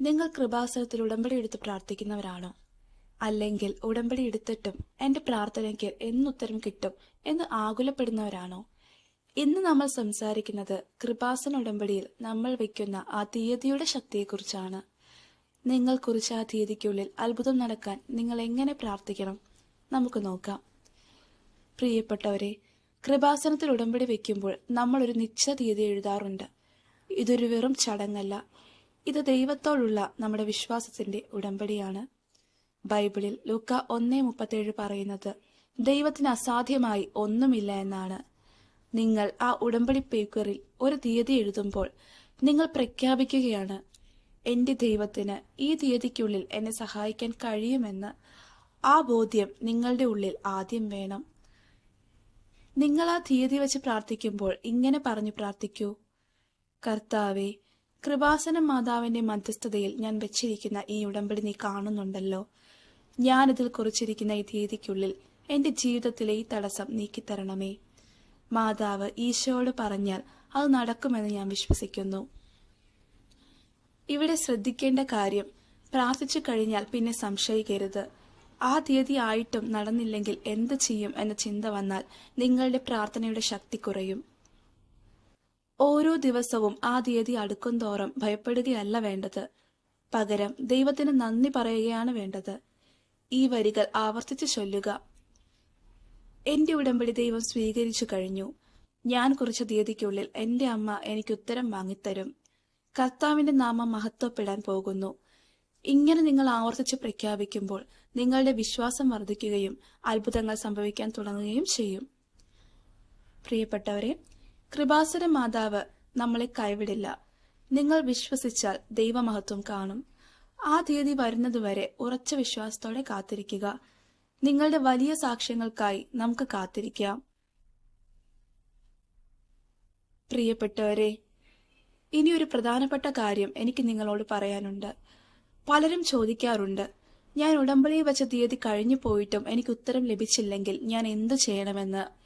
നിങ്ങൾ കൃപാസനത്തിൽ ഉടമ്പടി എടുത്ത് പ്രാർത്ഥിക്കുന്നവരാണോ. അല്ലെങ്കിൽ ഉടമ്പടി എടുത്തിട്ടും എന്റെ പ്രാർത്ഥനയ്ക്ക് എന്നുത്തരം കിട്ടും എന്ന് ആകുലപ്പെടുന്നവരാണോ? ഇന്ന് നമ്മൾ സംസാരിക്കുന്നത് കൃപാസന ഉടമ്പടിയിൽ നമ്മൾ വയ്ക്കുന്ന ആ തീയതിയുടെ ശക്തിയെക്കുറിച്ചാണ്. നിങ്ങൾ കുറിച്ച ആ തീയതിക്കുള്ളിൽ അത്ഭുതം നടക്കാൻ നിങ്ങൾ എങ്ങനെ പ്രാർത്ഥിക്കണം? നമുക്ക് നോക്കാം. പ്രിയപ്പെട്ടവരെ കൃപാസനത്തിൽ ഉടമ്പടി വയ്ക്കുമ്പോൾ നമ്മൾ ഒരു നിശ്ചയ തീയതി എഴുതാറുണ്ട്. ഇതൊരു വെറും ചടങ്ങല്ല ഇത് ദൈവത്തോടുള്ള നമ്മുടെ വിശ്വാസത്തിന്റെ ഉടമ്പടിയാണ്. ബൈബിളിൽ ലൂക്ക ഒന്നേ മുപ്പത്തേഴ് പറയുന്നത് ദൈവത്തിന് അസാധ്യമായി ഒന്നുമില്ല എന്നാണ്. നിങ്ങൾ ആ ഉടമ്പടി പേപ്പറിൽ ഒരു തീയതി എഴുതുമ്പോൾ നിങ്ങൾ പ്രഖ്യാപിക്കുകയാണ് എന്റെ ദൈവത്തിന് ഈ തീയതിക്കുള്ളിൽ എന്നെ സഹായിക്കാൻ കഴിയുമെന്ന്. ആ ബോധ്യം നിങ്ങളുടെ ഉള്ളിൽ ആദ്യം വേണം. നിങ്ങൾ ആ തീയതി വെച്ച് പ്രാർത്ഥിക്കുമ്പോൾ ഇങ്ങനെ പറഞ്ഞു പ്രാർത്ഥിക്കൂ. കർത്താവെ കൃപാസന മാതാവിന്റെ മധ്യസ്ഥതയിൽ ഞാൻ വെച്ചിരിക്കുന്ന ഈ ഉടമ്പടി നീ കാണുന്നുണ്ടല്ലോ. ഞാനിതിൽ കുറിച്ചിരിക്കുന്ന ഈ തീയതിക്കുള്ളിൽ എന്റെ ജീവിതത്തിലെ ഈ തടസ്സം നീക്കിത്തരണമേ. മാതാവ് ഈശോയോട് പറഞ്ഞാൽ അത് നടക്കുമെന്ന് ഞാൻ വിശ്വസിക്കുന്നു. ഇവിടെ ശ്രദ്ധിക്കേണ്ട കാര്യം പ്രാർത്ഥിച്ചു കഴിഞ്ഞാൽ പിന്നെ സംശയിക്കരുത്. ആ തീയതി ആയിട്ടും നടന്നില്ലെങ്കിൽ എന്ത് ചെയ്യും എന്ന ചിന്ത വന്നാൽ നിങ്ങളുടെ പ്രാർത്ഥനയുടെ ശക്തി കുറയും. ഓരോ ദിവസവും ആ തീയതി അടുക്കും തോറും ഭയപ്പെടുകയല്ല വേണ്ടത്. പകരം ദൈവത്തിന് നന്ദി പറയുകയാണ് വേണ്ടത്. ഈ വരികൾ ആവർത്തിച്ച് ചൊല്ലുക. എന്റെ ഉടമ്പടി ദൈവം സ്വീകരിച്ചു കഴിഞ്ഞു. ഞാൻ കുറിച്ച തീയതിക്കുള്ളിൽ എന്റെ അമ്മ എനിക്ക് ഉത്തരം വാങ്ങിത്തരും. കർത്താവിന്റെ നാമം മഹത്വപ്പെടാൻ പോകുന്നു. ഇങ്ങനെ നിങ്ങൾ ആവർത്തിച്ച് പ്രഖ്യാപിക്കുമ്പോൾ നിങ്ങളുടെ വിശ്വാസം വർദ്ധിക്കുകയും അത്ഭുതങ്ങൾ സംഭവിക്കാൻ തുടങ്ങുകയും ചെയ്യും. പ്രിയപ്പെട്ടവരെ കൃപാസന മാതാവ് നമ്മളെ കൈവിടില്ല. നിങ്ങൾ വിശ്വസിച്ചാൽ ദൈവമഹത്വം കാണും. ആ തീയതി വരുന്നതുവരെ ഉറച്ച വിശ്വാസത്തോടെ കാത്തിരിക്കുക. നിങ്ങളുടെ വലിയ സാക്ഷ്യങ്ങൾക്കായി നമുക്ക് കാത്തിരിക്കാം. പ്രിയപ്പെട്ടവരെ ഇനി ഒരു പ്രധാനപ്പെട്ട കാര്യം എനിക്ക് നിങ്ങളോട് പറയാനുണ്ട്. പലരും ചോദിക്കാറുണ്ട് ഞാൻ ഉടമ്പടി വെച്ച തീയതി കഴിഞ്ഞു പോയിട്ടും എനിക്ക് ഉത്തരം ലഭിച്ചില്ലെങ്കിൽ ഞാൻ എന്തു ചെയ്യണമെന്ന്?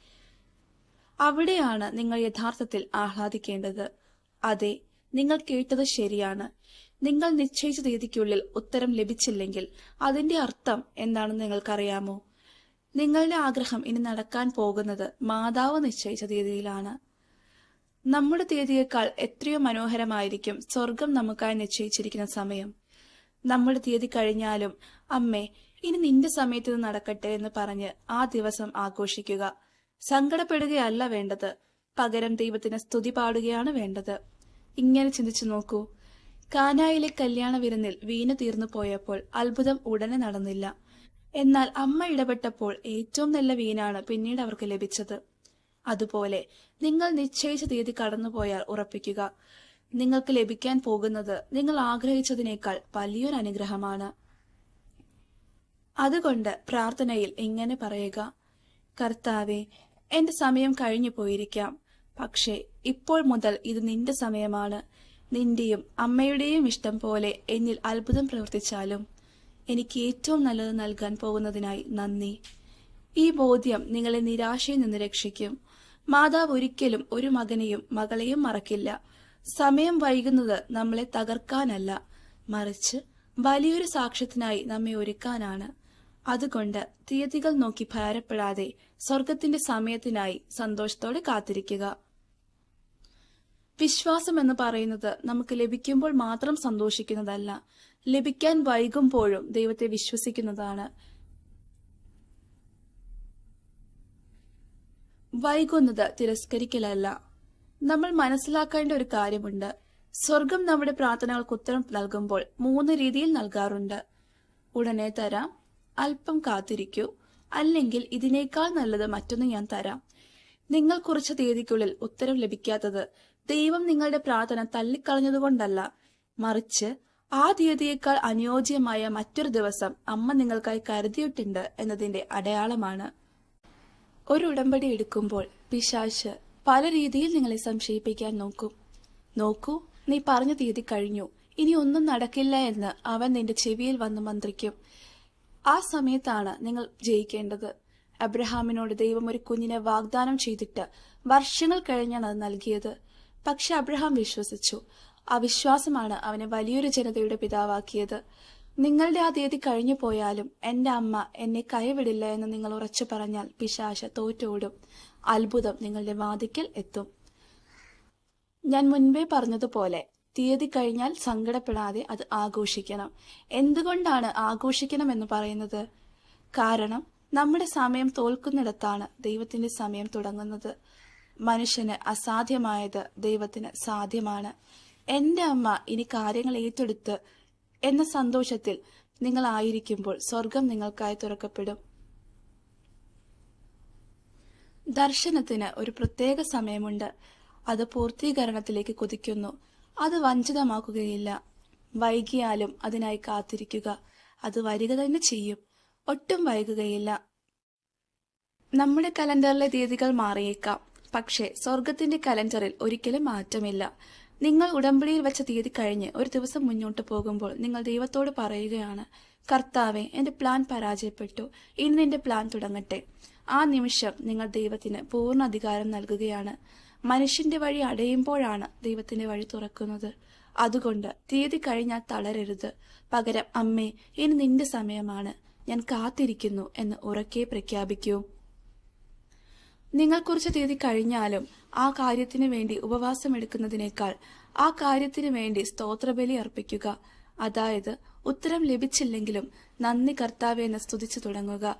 അവിടെയാണ് നിങ്ങൾ യഥാർത്ഥത്തിൽ ആഹ്ലാദിക്കേണ്ടത്. അതെ നിങ്ങൾ കേട്ടത് ശരിയാണ്. നിങ്ങൾ നിശ്ചയിച്ച തീയതിക്കുള്ളിൽ ഉത്തരം ലഭിച്ചില്ലെങ്കിൽ അതിന്റെ അർത്ഥം എന്താണെന്ന് നിങ്ങൾക്കറിയാമോ? നിങ്ങളുടെ ആഗ്രഹം ഇനി നടക്കാൻ പോകുന്നത് മാതാവ് നിശ്ചയിച്ച തീയതിയിലാണ്. നമ്മുടെ തീയതിയേക്കാൾ എത്രയോ മനോഹരമായിരിക്കും സ്വർഗം നമുക്കായി നിശ്ചയിച്ചിരിക്കുന്ന സമയം. നമ്മുടെ തീയതി കഴിഞ്ഞാലും അമ്മേ ഇനി നിന്റെ സമയത്ത് നടക്കട്ടെ എന്ന് പറഞ്ഞ് ആ ദിവസം ആഘോഷിക്കുക. സങ്കടപ്പെടുകയല്ല വേണ്ടത്. പകരം ദൈവത്തിന് സ്തുതി പാടുകയാണ് വേണ്ടത്. ഇങ്ങനെ ചിന്തിച്ചു നോക്കൂ. കാനായിലെ കല്യാണ വിരുന്നിൽ വീണ് തീർന്നു പോയപ്പോൾ അത്ഭുതം ഉടനെ നടന്നില്ല. എന്നാൽ അമ്മ ഇടപെട്ടപ്പോൾ ഏറ്റവും നല്ല വീനാണ് പിന്നീട് അവർക്ക് ലഭിച്ചത്. അതുപോലെ നിങ്ങൾ നിശ്ചയിച്ച തീയതി കടന്നുപോയാൽ ഉറപ്പിക്കുക. നിങ്ങൾക്ക് ലഭിക്കാൻ പോകുന്നത് നിങ്ങൾ ആഗ്രഹിച്ചതിനേക്കാൾ വലിയൊരു അനുഗ്രഹമാണ്. അതുകൊണ്ട് പ്രാർത്ഥനയിൽ ഇങ്ങനെ പറയുക. കർത്താവെ എന്റെ സമയം കഴിഞ്ഞു പോയിരിക്കാം. പക്ഷേ ഇപ്പോൾ മുതൽ ഇത് നിന്റെ സമയമാണ്. നിന്റെയും അമ്മയുടെയും ഇഷ്ടം പോലെ എന്നിൽ അത്ഭുതം പ്രവർത്തിച്ചാലും എനിക്ക് ഏറ്റവും നല്ലത് നൽകാൻ പോകുന്നതിനായി നന്ദി. ഈ ബോധ്യം നിങ്ങളെ നിരാശയിൽ നിന്ന് രക്ഷിക്കും. മാതാവ് ഒരിക്കലും ഒരു മകനെയും മകളെയും മറക്കില്ല. സമയം വൈകുന്നത് നമ്മളെ തകർക്കാനല്ല മറിച്ച് വലിയൊരു സാക്ഷ്യത്തിനായി നമ്മെ ഒരുക്കാനാണ്. അതുകൊണ്ട് തീയതികൾ നോക്കി ഭാരപ്പെടാതെ സ്വർഗത്തിന്റെ സമയത്തിനായി സന്തോഷത്തോടെ കാത്തിരിക്കുക. വിശ്വാസം എന്ന് പറയുന്നത് നമുക്ക് ലഭിക്കുമ്പോൾ മാത്രം സന്തോഷിക്കുന്നതല്ല ലഭിക്കാൻ വൈകുമ്പോഴും ദൈവത്തെ വിശ്വസിക്കുന്നതാണ്. വൈകുന്നത് തിരസ്കരിക്കലല്ല. നമ്മൾ മനസ്സിലാക്കേണ്ട ഒരു കാര്യമുണ്ട്. സ്വർഗം നമ്മുടെ പ്രാർത്ഥനകൾക്ക് ഉത്തരം നൽകുമ്പോൾ മൂന്ന് രീതിയിൽ നൽകാറുണ്ട്. ഉടനെ തരാം. അല്പം കാത്തിരിക്കൂ. അല്ലെങ്കിൽ ഇതിനേക്കാൾ നല്ലത് മറ്റൊന്ന് ഞാൻ തരാം. നിങ്ങൾ കുറച്ച് തീയതിക്കുള്ളിൽ ഉത്തരം ലഭിക്കാത്തത് ദൈവം നിങ്ങളുടെ പ്രാർത്ഥന തള്ളിക്കളഞ്ഞതുകൊണ്ടല്ല. മറിച്ച് ആ തീയതിയേക്കാൾ അനുയോജ്യമായ മറ്റൊരു ദിവസം അമ്മ നിങ്ങൾക്കായി കരുതിയിട്ടുണ്ട് എന്നതിന്റെ അടയാളമാണ്. ഒരു ഉടമ്പടി എടുക്കുമ്പോൾ പിശാശ് പല രീതിയിൽ നിങ്ങളെ സംശയിപ്പിക്കാൻ നോക്കും. നോക്കൂ നീ പറഞ്ഞ തീയതി കഴിഞ്ഞു. ഇനി ഒന്നും നടക്കില്ല എന്ന് അവൻ നിന്റെ ചെവിയിൽ വന്ന് മന്ത്രിക്കും. ആ സമയത്താണ് നിങ്ങൾ ജയിക്കേണ്ടത്. അബ്രഹാമിനോട് ദൈവം ഒരു കുഞ്ഞിനെ വാഗ്ദാനം ചെയ്തിട്ട് വർഷങ്ങൾ കഴിഞ്ഞാണ് അത് നൽകിയത്. പക്ഷെ അബ്രഹാം വിശ്വസിച്ചു. ആ വിശ്വാസമാണ് അവനെ വലിയൊരു ജനതയുടെ പിതാവാക്കിയത്. നിങ്ങളുടെ ആ തീയതി കഴിഞ്ഞു പോയാലും എന്റെ അമ്മ എന്നെ കൈവിടില്ല എന്ന് നിങ്ങൾ ഉറച്ചു പറഞ്ഞാൽ പിശാശ തോറ്റോടും. അത്ഭുതം നിങ്ങളുടെ വാതിക്കൽ എത്തും. ഞാൻ മുൻപേ പറഞ്ഞതുപോലെ തീയതി കഴിഞ്ഞാൽ സങ്കടപ്പെടാതെ അത് ആഘോഷിക്കണം. എന്തുകൊണ്ടാണ് ആഘോഷിക്കണം എന്ന് പറയുന്നത്? കാരണം നമ്മുടെ സമയം തോൽക്കുന്നിടത്താണ് ദൈവത്തിന്റെ സമയം തുടങ്ങുന്നത്. മനുഷ്യന് അസാധ്യമായത് ദൈവത്തിന് സാധ്യമാണ്. എന്റെ അമ്മ ഇനി കാര്യങ്ങൾ ഏറ്റെടുത്ത് എന്ന സന്തോഷത്തിൽ നിങ്ങൾ ആയിരിക്കുമ്പോൾ സ്വർഗം നിങ്ങൾക്കായി തുറക്കപ്പെടും. ദർശനത്തിന് ഒരു പ്രത്യേക സമയമുണ്ട്. അത് പൂർത്തീകരണത്തിലേക്ക് കുതിക്കുന്നു. അത് വഞ്ചിതമാക്കുകയില്ല. വൈകിയാലും അതിനായി കാത്തിരിക്കുക. അത് വരിക തന്നെ ചെയ്യും. ഒട്ടും വൈകുകയില്ല. നമ്മുടെ കലണ്ടറിലെ തീയതികൾ മാറിയേക്കാം. പക്ഷേ സ്വർഗത്തിന്റെ കലണ്ടറിൽ ഒരിക്കലും മാറ്റമില്ല. നിങ്ങൾ ഉടമ്പടിയിൽ വെച്ച തീയതി കഴിഞ്ഞ് ഒരു ദിവസം മുന്നോട്ട് പോകുമ്പോൾ നിങ്ങൾ ദൈവത്തോട് പറയുകയാണ് കർത്താവെ എന്റെ പ്ലാൻ പരാജയപ്പെട്ടു. ഇന്ന് എന്റെ പ്ലാൻ തുടങ്ങട്ടെ. ആ നിമിഷം നിങ്ങൾ ദൈവത്തിന് പൂർണ അധികാരം നൽകുകയാണ്. മനുഷ്യന്റെ വഴി അടയുമ്പോഴാണ് ദൈവത്തിന്റെ വഴി തുറക്കുന്നത്. അതുകൊണ്ട് തീയതി കഴിഞ്ഞാൽ തളരരുത്. പകരം അമ്മേ ഇനി നിന്റെ സമയമാണ്. ഞാൻ കാത്തിരിക്കുന്നു എന്ന് ഉറക്കെ പ്രഖ്യാപിക്കൂ. നിങ്ങൾ കുറച്ച് തീയതി കഴിഞ്ഞാലും ആ കാര്യത്തിന് വേണ്ടി ഉപവാസം എടുക്കുന്നതിനേക്കാൾ ആ കാര്യത്തിന് വേണ്ടി സ്തോത്രബലി അർപ്പിക്കുക. അതായത് ഉത്തരം ലഭിച്ചില്ലെങ്കിലും നന്ദി കർത്താവെന്ന് സ്തുതിച്ചു തുടങ്ങുക.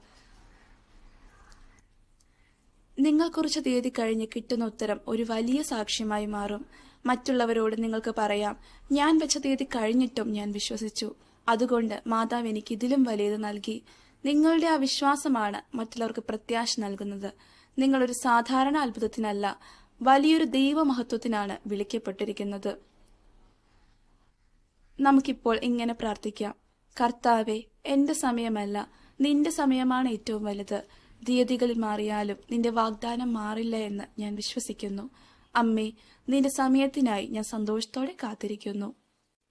നിങ്ങൾ കുറച്ച് തീയതി കഴിഞ്ഞ് കിട്ടുന്ന ഉത്തരം ഒരു വലിയ സാക്ഷ്യമായി മാറും. മറ്റുള്ളവരോട് നിങ്ങൾക്ക് പറയാം ഞാൻ വെച്ച തീയതി കഴിഞ്ഞിട്ടും ഞാൻ വിശ്വസിച്ചു. അതുകൊണ്ട് മാതാവ് എനിക്ക് ഇതിലും വലിയത് നൽകി. നിങ്ങളുടെ ആ വിശ്വാസമാണ് മറ്റുള്ളവർക്ക് പ്രത്യാശ നൽകുന്നത്. നിങ്ങളൊരു സാധാരണ അത്ഭുതത്തിനല്ല വലിയൊരു ദൈവമഹത്വത്തിനാണ് വിളിക്കപ്പെട്ടിരിക്കുന്നത്. നമുക്കിപ്പോൾ ഇങ്ങനെ പ്രാർത്ഥിക്കാം. കർത്താവെ എന്റെ സമയമല്ല നിന്റെ സമയമാണ് ഏറ്റവും വലുത്. തീയതികളിൽ മാറിയാലും നിന്റെ വാഗ്ദാനം മാറില്ല എന്ന് ഞാൻ വിശ്വസിക്കുന്നു. അമ്മേ നിന്റെ സമയത്തിനായി ഞാൻ സന്തോഷത്തോടെ കാത്തിരിക്കുന്നു.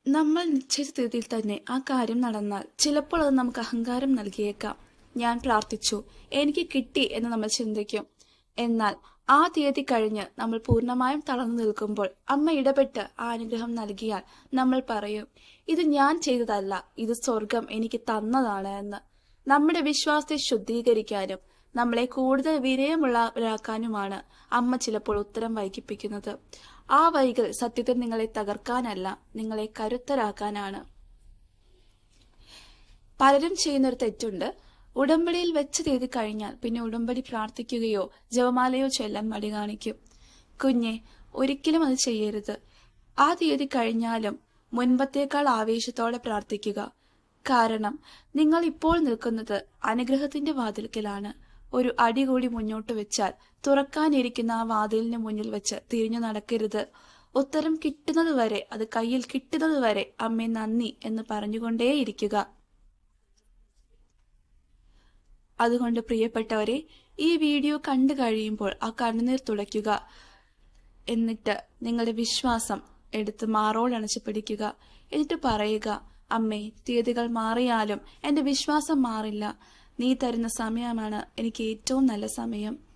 നമ്മൾ നിശ്ചയിച്ച തീയതിയിൽ തന്നെ ആ കാര്യം നടന്നാൽ ചിലപ്പോൾ അത് നമുക്ക് അഹങ്കാരം നൽകിയേക്കാം. ഞാൻ പ്രാർത്ഥിച്ചു എനിക്ക് കിട്ടി എന്ന് നമ്മൾ ചിന്തിക്കും. എന്നാൽ ആ തീയതി കഴിഞ്ഞ് നമ്മൾ പൂർണമായും തളർന്നു നിൽക്കുമ്പോൾ അമ്മ ഇടപെട്ട് ആ അനുഗ്രഹം നൽകിയാൽ നമ്മൾ പറയും ഇത് ഞാൻ ചെയ്തതല്ല ഇത് സ്വർഗം എനിക്ക് തന്നതാണ് എന്ന്. നമ്മുടെ വിശ്വാസത്തെ ശുദ്ധീകരിക്കാനും നമ്മളെ കൂടുതൽ വിനയമുള്ളവരാക്കാനുമാണ് അമ്മ ചിലപ്പോൾ ഉത്തരം വൈകിപ്പിക്കുന്നത്. ആ വൈകൽ സത്യത്തിൽ നിങ്ങളെ തകർക്കാനല്ല നിങ്ങളെ കരുത്തരാക്കാനാണ്. പലരും ചെയ്യുന്നൊരു തെറ്റുണ്ട്. ഉടമ്പടിയിൽ വെച്ച് തീയതി കഴിഞ്ഞാൽ പിന്നെ ഉടമ്പടി പ്രാർത്ഥിക്കുകയോ ജപമാലയോ ചൊല്ലാൻ മടി കാണിക്കും. കുഞ്ഞെ ഒരിക്കലും അത് ചെയ്യരുത്. ആ തീയതി കഴിഞ്ഞാലും മുൻപത്തേക്കാൾ ആവേശത്തോടെ പ്രാർത്ഥിക്കുക. കാരണം നിങ്ങൾ ഇപ്പോൾ നിൽക്കുന്നത് അനുഗ്രഹത്തിന്റെ വാതിൽക്കലാണ്. ഒരു അടി കൂടി മുന്നോട്ട് വെച്ചാൽ തുറക്കാനിരിക്കുന്ന ആ വാതിലിന് മുന്നിൽ വെച്ച് തിരിഞ്ഞു നടക്കരുത്. ഉത്തരം കിട്ടുന്നത് വരെ അത് കയ്യിൽ കിട്ടുന്നത് വരെ അമ്മേ നന്ദി എന്ന് പറഞ്ഞുകൊണ്ടേയിരിക്കുക. അതുകൊണ്ട് പ്രിയപ്പെട്ടവരെ ഈ വീഡിയോ കണ്ടു കഴിയുമ്പോൾ ആ കണ്ണുനീർ തുടയ്ക്കുക. എന്നിട്ട് നിങ്ങളുടെ വിശ്വാസം എടുത്ത് മാറോടണച്ച് പിടിക്കുക. എന്നിട്ട് പറയുക അമ്മേ തീയതികൾ മാറിയാലും എന്റെ വിശ്വാസം മാറില്ല. നീ തരുന്ന സമയമാണ് എനിക്ക് ഏറ്റവും നല്ല സമയം.